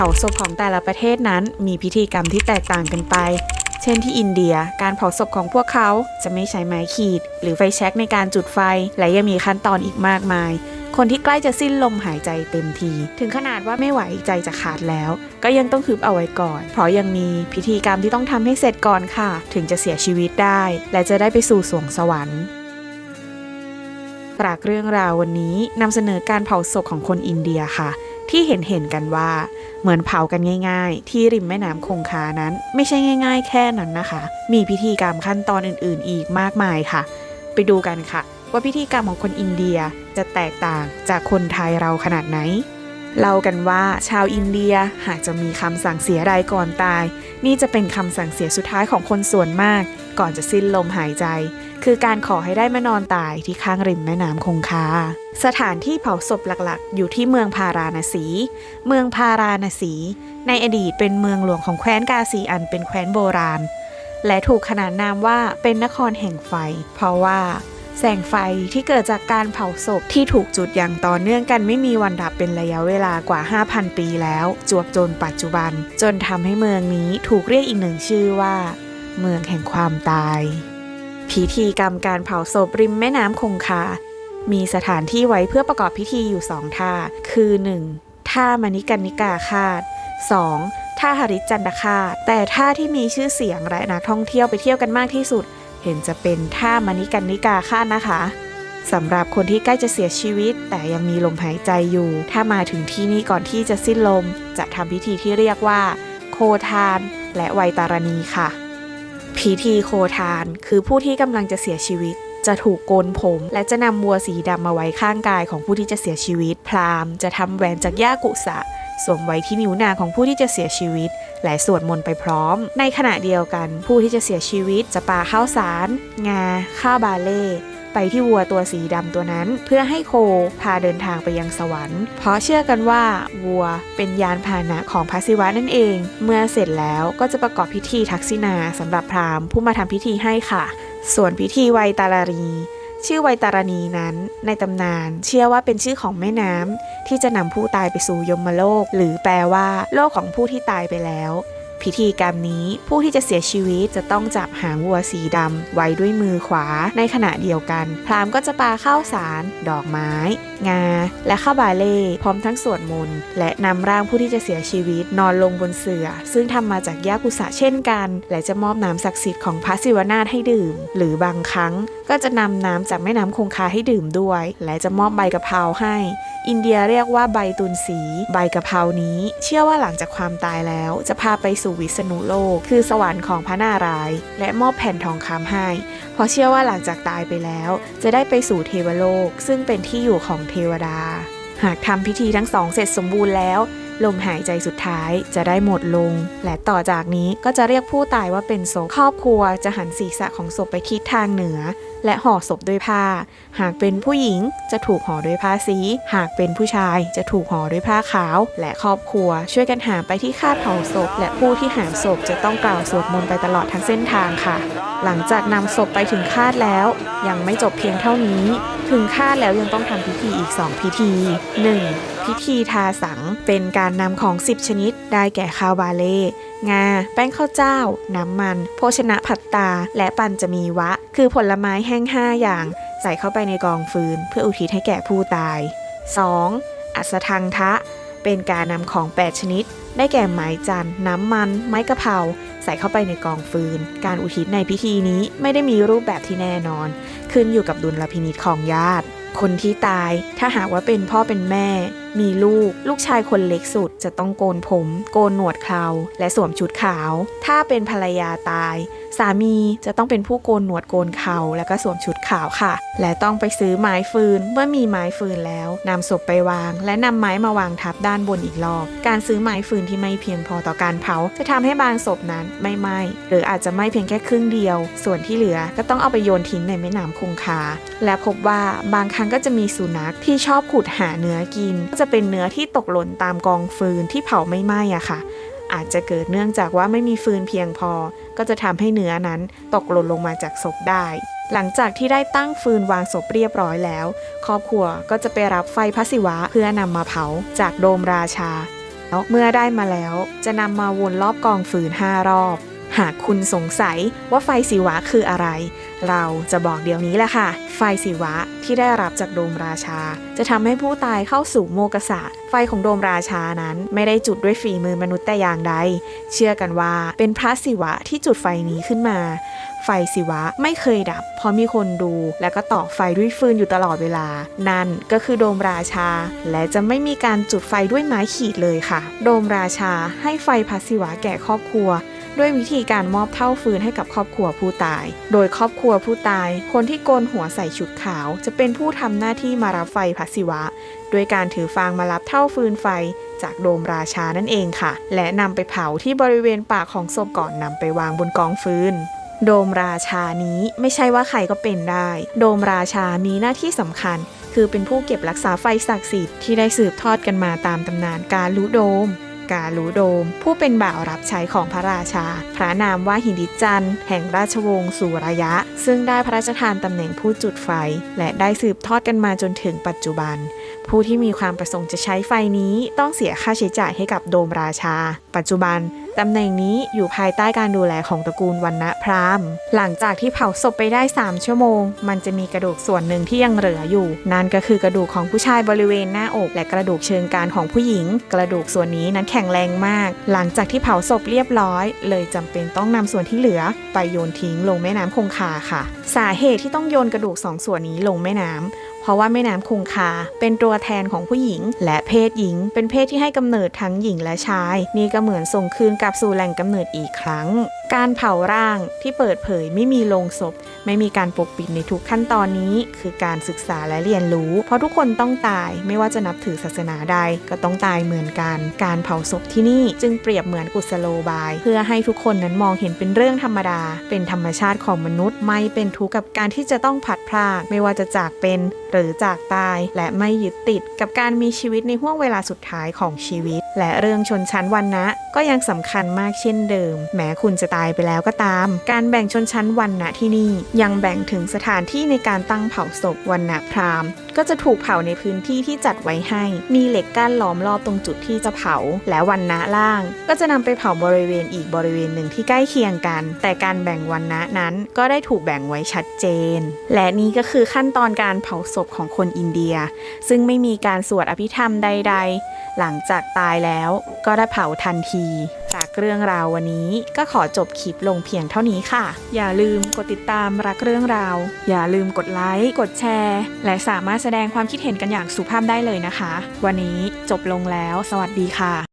ผาศพของแต่ละประเทศนั้นมีพิธีกรรมที่แตกต่างกันไป เช่นที่อินเดีย การเผาศพของพวกเขาจะไม่ใช้ไม้ขีด หรือไฟแช็กในการจุดไฟ และยังมีขั้นตอนอีกมากมาย คนที่ใกล้จะสิ้นลมหายใจเต็มที ถึงขนาดว่าไม่ไหวใจจะขาดแล้ว ก็ยังต้องฮึบเอาไว้ก่อน เพราะยังมีพิธีกรรมที่ต้องทำให้เสร็จก่อนค่ะ ถึงจะเสียชีวิตได้ และจะได้ไปสู่สวงสวรรค์จากเรื่องราววันนี้นำเสนอการเผาศพของคนอินเดียค่ะ ที่เห็นเห็นกันว่าเหมือนเผากันง่าย ๆ ที่ริมแม่น้ำคงคานั้น ไม่ใช่ง่าย ๆ แค่นั้นนะคะ มีพิธีกรรมขั้นตอนอื่น ๆ อีกมากมายค่ะ ไปดูกันค่ะ ว่าพิธีกรรมของคนอินเดียจะแตกต่างจากคนไทยเราขนาดไหนเล่ากันว่าชาวอินเดียหากจะมีคำสั่งเสียใดก่อนตาย นี่จะเป็นคำสั่งเสียสุดท้ายของคนส่วนมาก ก่อนจะสิ้นลมหายใจ คือการขอให้ได้มานอนตายที่ข้างริมแม่น้ำคงคา สถานที่เผาศพหลักๆ อยู่ที่เมืองพาราณสี เมืองพาราณสี ในอดีตเป็นเมืองหลวงของแคว้นกาสีอันเป็นแคว้นโบราณ และถูกขนานนามว่าเป็นนครแห่งไฟ เพราะว่าแสงไฟที่เกิดจากการเผาศพที่ถูกจุดอย่างต่อเนื่องกันไม่มีวันดับเป็นระยะเวลากว่า 5,000 ปีแล้ว จวบจนปัจจุบัน จนทำให้เมืองนี้ถูกเรียกอีกหนึ่งชื่อว่า เมืองแห่งความตาย พิธีกรรมการเผาศพริมแม่น้ำคงคา มีสถานที่ไว้เพื่อประกอบพิธีอยู่สองท่า คือ 1. ท่ามณิกันนิกาคาต 2. ท่าหริจันดคาตแต่ท่าที่มีชื่อเสียงและนักท่องเที่ยวไปเที่ยวกันมากที่สุด เห็นจะเป็นท่ามณิกันนิกาคาตนะคะสำหรับคนที่ใกล้จะเสียชีวิต แต่ยังมีลมหายใจอยู่ ถ้ามาถึงที่นี่ก่อนที่จะสิ้นลม จะทำพิธีที่เรียกว่า โคทาน และไวตารณีค่ะ พิธีโคทาน คือผู้ที่กำลังจะเสียชีวิต จะถูกโกนผม และจะนำวัวสีดำมาไว้ข้างกายของผู้ที่จะเสียชีวิต พราหมณ์จะทำแหวนจากหญ้ากุสะสวมไว้ที่นิ้วนางของผู้ที่จะเสียชีวิต และสวดมนต์ไปพร้อม ในขณะเดียวกันผู้ที่จะเสียชีวิตจะปาข้าวสาร งา ข้าวบาเล่ ไปที่วัวตัวสีดำตัวนั้น เพื่อให้โคพาเดินทางไปยังสวรรค์ เพราะเชื่อกันว่าวัวเป็นยานพาหนะของพระศิวะนั่นเอง เมื่อเสร็จแล้วก็จะประกอบพิธีทักษิณาสำหรับพราหมณ์ผู้มาทำพิธีให้ค่ะ ส่วนพิธีไวตาลารีชื่อไวตารณีนั้น ในตำนานเชื่อว่าเป็นชื่อของแม่น้ำที่จะนำผู้ตายไปสู่ยมโลก หรือแปลว่า โลกของผู้ที่ตายไปแล้ว พิธีกรรมนี้ผู้ที่จะเสียชีวิตจะต้องจับหางวัวสีดำไว้ด้วยมือขวา ในขณะเดียวกัน พราหมณ์ก็จะปาข้าวสาร ดอกไม้ งา และข้าบาเล่พร้อมทั้งสวดมนต์และนำร่างผู้ที่จะเสียชีวิตนอนลงบนเสือ่อ ซึ่งทำมาจากยากุสะเช่นกัน และจะมอบน้ำศักดิ์สิทธิ์ของพระศิวนาถให้ดื่ม หรือบางครั้งก็จะนำน้ำจากแม่น้ำคงคาให้ดื่มด้วย และจะมอบใบกะเพราให้ อินเดียเรียกว่าใบตุนสี ใบกะเพรานี้ เชื่อว่าหลังจากความตายแล้ว จะพาไปสู่วิษณุโลก คือสวรรค์ของพระนารายณ์และมอบแผ่นทองคำให้ ราะเชื่อว่าหลังจากตายไปแล้ว จะได้ไปสู่เทวโลก ซึ่งเป็นที่อยู่ของเทวดา หากทำพิธีทั้งสองเสร็จสมบูรณ์แล้ว ลมหายใจสุดท้ายจะได้หมดลง และต่อจากนี้ก็จะเรียกผู้ตายว่าเป็นศพครอบครัวจะหันศีรษะของศพไปทิศทางเหนือ และห่อศพด้วยผ้า หากเป็นผู้หญิงจะถูกห่อด้วยผ้าสี หากเป็นผู้ชายจะถูกห่อด้วยผ้าขาว และครอบครัว ช่วยกันหามไปที่คาดเผาศพ และผู้ที่หามศพจะต้องกล่าวสวดมนต์ไปตลอดทั้งเส้นทางค่ะ หลังจากนำศพไปถึงคาดแล้ว ยังไม่จบเพียงเท่านี้ ถึงคาดแล้วยังต้องทำพิธีอีก 2 พิธี 1. พิธีทาสังเป็นการนำของ 10 ชนิด ได้แก่ข้าวบาเล่งา แป้งข้าวเจ้า น้ำมัน โภชนะผัดตา และปันจะมีวะ คือผลไม้แห้ง 5 อย่าง ใส่เข้าไปในกองฟืน เพื่ออุทิศให้แก่ผู้ตาย 2. อัสทังทะ เป็นการนำของ 8 ชนิด ได้แก่ไม้จันน้ำมัน ไม้กะเพราใส่เข้าไปในกองฟืน การอุทิศในพิธีนี้ไม่ได้มีรูปแบบที่แน่นอน ขึ้นอยู่กับดุลพินิจของญาติ คนที่ตายถ้าหากว่าเป็นพ่อเป็นแม่มีลูก ลูกชายคนเล็กสุดจะต้องโกนผม โกนหนวดเคราและสวมชุดขาว ถ้าเป็นภรรยาตาย สามีจะต้องเป็นผู้โกนหนวดโกนเขาแล้วก็สวมชุดขาวค่ะ และต้องไปซื้อไม้ฟืน เมื่อมีไม้ฟืนแล้วนำศพไปวาง และนำไม้มาวางทับด้านบนอีกรอบ การซื้อไม้ฟืนที่ไม่เพียงพอต่อการเผา จะทำให้บางศพนั้นไม่ไหม้หรืออาจจะไหม้เพียงแค่ครึ่งเดียว ส่วนที่เหลือก็ต้องเอาไปโยนทิ้งในแม่น้ำคงคาและพบว่าบางครั้งก็จะมีสุนัขที่ชอบขุดหาเนื้อกินก็จะเป็นเนื้อที่ตกหล่นตามกองฟืนที่เผาไม่ไหม้อะค่ะ อาจจะเกิดเนื่องจากว่าไม่มีฟืนเพียงพอ ก็จะทำให้เนื้อนั้นตกหล่นลงมาจากศพได้ หลังจากที่ได้ตั้งฟืนวางศพเรียบร้อยแล้ว ครอบครัวก็จะไปรับไฟพระศิวะเพื่อนำมาเผาจากโดมราชาแล้วเมื่อได้มาแล้วจะนำมาวนรอบกองฟืน5รอบ หากคุณสงสัยว่าไฟสีวะคืออะไร เราจะบอกเดี๋ยวนี้แหละค่ะ ไฟสีวะที่ได้รับจากโดมราชา จะทำให้ผู้ตายเข้าสู่โมกษะ ไฟของโดมราชานั้นไม่ได้จุดด้วยฝีมือมนุษย์แต่อย่างใด เชื่อกันว่าเป็นพระศิวะที่จุดไฟนี้ขึ้นมา ไฟศิวะไม่เคยดับ เพราะมีคนดูและก็ต่อไฟด้วยฟืนอยู่ตลอดเวลา นั่นก็คือโดมราชา และจะไม่มีการจุดไฟด้วยไม้ขีดเลยค่ะ โดมราชาให้ไฟพระศิวะแก่ครอบครัว ด้วยวิธีการมอบเท่าฟืนให้กับครอบครัวผู้ตาย โดยครอบครัวผู้ตาย คนที่โกนหัวใส่ชุดขาว จะเป็นผู้ทำหน้าที่มารับไฟพระศิวะ โดยการถือฟางมารับเท่าฟืนไฟจากโดมราชานั่นเองค่ะ และนำไปเผาที่บริเวณปากของศพก่อนนำไปวางบนกองฟืนโดมราชานี้ไม่ใช่ว่าใครก็เป็นได้ โดมราชามีหน้าที่สำคัญ คือเป็นผู้เก็บรักษาไฟศักดิ์สิทธิ์ที่ได้สืบทอดกันมาตามตำนานการลุโดม กาลูโดม ผู้เป็นบ่าวรับใช้ของพระราชา พระนามว่าหินดิจันแห่งราชวงศ์สุรยะ ซึ่งได้พระราชทานตำแหน่งผู้จุดไฟ และได้สืบทอดกันมาจนถึงปัจจุบัน ผู้ที่มีความประสงค์จะใช้ไฟนี้ต้องเสียค่าใช้จ่ายให้กับโดมราชา ปัจจุบันตำแหน่งนี้อยู่ภายใต้การดูแลของตระกูลวันณพราหมณ์ หลังจากที่เผาศพไปได้ 3 ชั่วโมง มันจะมีกระดูกส่วนหนึ่งที่ยังเหลืออยู่ นั่นก็คือกระดูกของผู้ชายบริเวณหน้าอก และกระดูกเชิงกรานของผู้หญิง กระดูกส่วนนี้นั้นแข็งแรงมาก หลังจากที่เผาศพเรียบร้อย เลยจำเป็นต้องนำส่วนที่เหลือ ไปโยนทิ้งลงแม่น้ำคงคาค่ะ สาเหตุที่ต้องโยนกระดูกสองส่วนนี้ลงแม่น้ำ เพราะว่าแม่น้ำคงคา เป็นตัวแทนของผู้หญิง และเพศหญิง เป็นเพศที่ให้กำเนิดทั้งหญิงและชาย นี่ก็เหมือนส่งคืนกลับสู่แหล่งกำเนิดอีกครั้ง การเผาร่างที่เปิดเผยไม่มีโลงศพ ไม่มีการปกปิดในทุกขั้นตอนนี้ คือการศึกษาและเรียนรู้ เพราะทุกคนต้องตายไม่ว่าจะนับถือศาสนาใดก็ต้องตายเหมือนกัน การเผาศพที่นี่จึงเปรียบเหมือนกุศโลบาย เพื่อให้ทุกคนนั้นมองเห็นเป็นเรื่องธรรมดา เป็นธรรมชาติของมนุษย์ ไม่เป็นทุกข์กับการที่จะต้องผัดพราก ไม่ว่าจะจากเป็นหรือจากตายและไม่ยึดติดกับการมีชีวิตในห่วงเวลาสุดท้ายของชีวิต และเรื่องชนชั้นวรรณะก็ยังสำคัญมากเช่นเดิม แม้คุณจะตายไปแล้วก็ตาม การแบ่งชนชั้นวรรณะที่นี่ยังแบ่งถึงสถานที่ในการตั้งเผาศพวรรณะพราหมณ์ ก็จะถูกเผาในพื้นที่ที่จัดไว้ให้ มีเหล็กกั้นล้อมรอบตรงจุดที่จะเผา และวันณะล่าง ก็จะนำไปเผาบริเวณอีกบริเวณหนึ่งที่ใกล้เคียงกัน แต่การแบ่งวันณะนั้นก็ได้ถูกแบ่งไว้ชัดเจน และนี่ก็คือขั้นตอนการเผาศพของคนอินเดีย ซึ่งไม่มีการสวดอภิธรรมใด ๆ หลังจากตายแล้วก็ได้เผาทันที จากเรื่องราววันนี้ก็ขอจบคลิปลงเพียงเท่านี้ค่ะ อย่าลืมกดติดตามรักเรื่องราว อย่าลืมกดไลค์กดแชร์ และสามารถแสดงความคิดเห็นกันอย่างสุภาพได้เลยนะคะ วันนี้จบลงแล้ว สวัสดีค่ะ